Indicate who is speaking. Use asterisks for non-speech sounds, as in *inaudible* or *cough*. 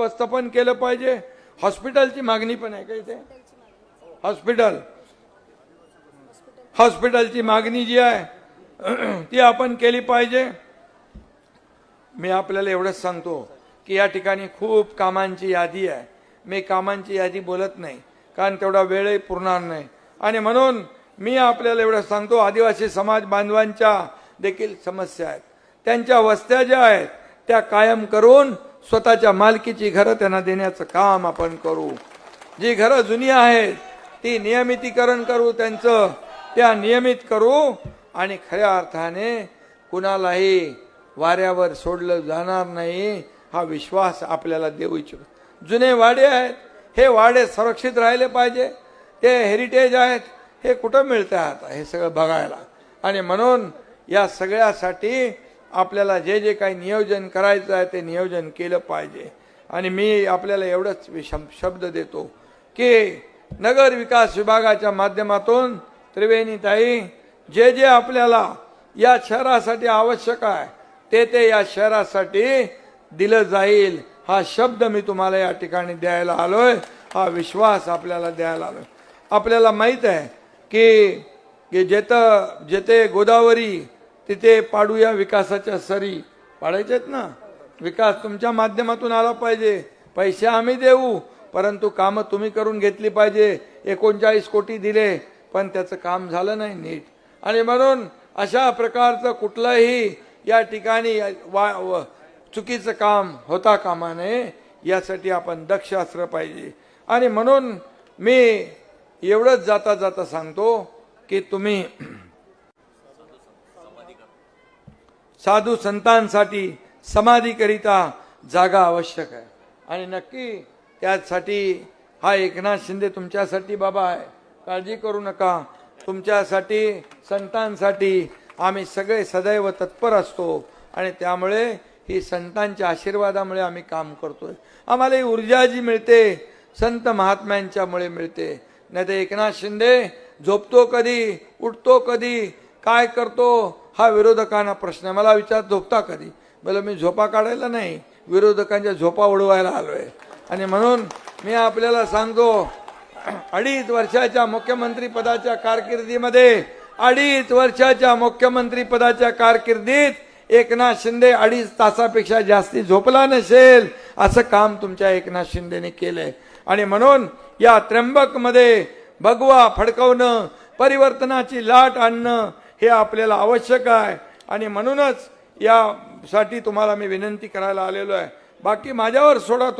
Speaker 1: व्यवस्थापन केलं पाहिजे. हॉस्पिटलची मागणी पण आहे का इथे? हॉस्पिटल. हॉस्पिटलची मागणी जी आहे *clears throat* ती आपण केली पाहिजे. मी आपल्याला एवढंच सांगतो की या ठिकाणी खूप कामांची यादी आहे. मी कामांची यादी बोलत नाही कारण तेवढा वेळही पुरणार नाही. आणि म्हणून मी आपल्याला एवढं सांगतो आदिवासी समाज बांधवांच्या देखील समस्या आहेत. त्यांच्या वस्त्या ज्या आहेत त्या कायम करून स्वतःच्या मालकीची घरं त्यांना देण्याचं काम आपण करू. जी घरं जुनी आहेत ती नियमितीकरण करू त्यांचं त्या नियमित करू आणि खऱ्या अर्थाने कुणालाही वाऱ्यावर सोडलं जाणार नाही हा विश्वास आपल्याला देऊ इच्छितो. जुने वाडे आहेत हे वाडे संरक्षित राहिले पाहिजे. ते हेरिटेज आहेत हे कुठं मिळतं आता हे सगळं बघायला. आणि म्हणून या सगळ्यासाठी आपल्याला जे जे काही नियोजन करायचं आहे ते नियोजन केलं पाहिजे. आणि मी आपल्याला एवढंच विषम शब्द देतो की नगर विकास विभागाच्या माध्यमातून त्रिवेणीताई जे जे आपल्याला या शहरासाठी आवश्यक आहे ते ते या शहरासाठी दिलं जाईल. हा शब्द मी तुम्हाला या ठिकाणी द्यायला आलोय. हा विश्वास आपल्याला द्यायला आलोय. आपल्याला माहीत आहे की जेथं जेथे गोदावरी तिथे पाडूया विकासाच्या सरी. पाडायच्या आहेत ना? विकास तुमच्या माध्यमातून आला पाहिजे. पैसे आम्ही देऊ परंतु कामं तुम्ही करून घेतली पाहिजे. एकोणचाळीस कोटी दिले पण त्याचं काम झालं नाही नीट. आणि म्हणून अशा प्रकारचं कुठलंही या ठिकाणी वा व- चुकीचं काम होता कामा नये यासाठी आपण दक्ष असलं पाहिजे. आणि म्हणून मी एवढंच जाता जाता सांगतो की तुम्ही साधू संतांसाठी समाधीकरिता जागा आवश्यक आहे. आणि नक्की त्यासाठी हा एकनाथ शिंदे तुमच्यासाठी बाबा आहे. काळजी करू नका. तुमच्यासाठी संतांसाठी आम्ही सगळे सदैव तत्पर असतो. आणि त्यामुळे ही संतांच्या आशीर्वादामुळे आम्ही काम करतोय. आम्हाला ही ऊर्जा जी मिळते संत महात्म्यांच्यामुळे मिळते. नाही तर एकनाथ शिंदे झोपतो कधी उठतो कधी काय करतो हा विरोधकांना प्रश्न मला विचार झोपता कधी? मला मी झोपा काढायला नाही विरोधकांच्या झोपा उडवायला आलोय. आणि म्हणून मी आपल्याला सांगतो अडीच वर्षाच्या मुख्यमंत्री पदाच्या कारकिर्दीमध्ये अडीच वर्षाच्या मुख्यमंत्री पदाच्या कारकिर्दीत एकनाथ शिंदे अडीच तासापेक्षा जास्ती झोपला नसेल असं काम तुमच्या एकनाथ शिंदेने केलंय. आणि म्हणून या त्र्यंबकमध्ये भगवा फडकवणं परिवर्तनाची लाट आणणं हे आपल्याला आवश्यक आहे. आणि म्हणूनच यासाठी तुम्हाला मी विनंती करायला आलेलो आहे. बाकी माझ्यावर सोडा तुम्ही.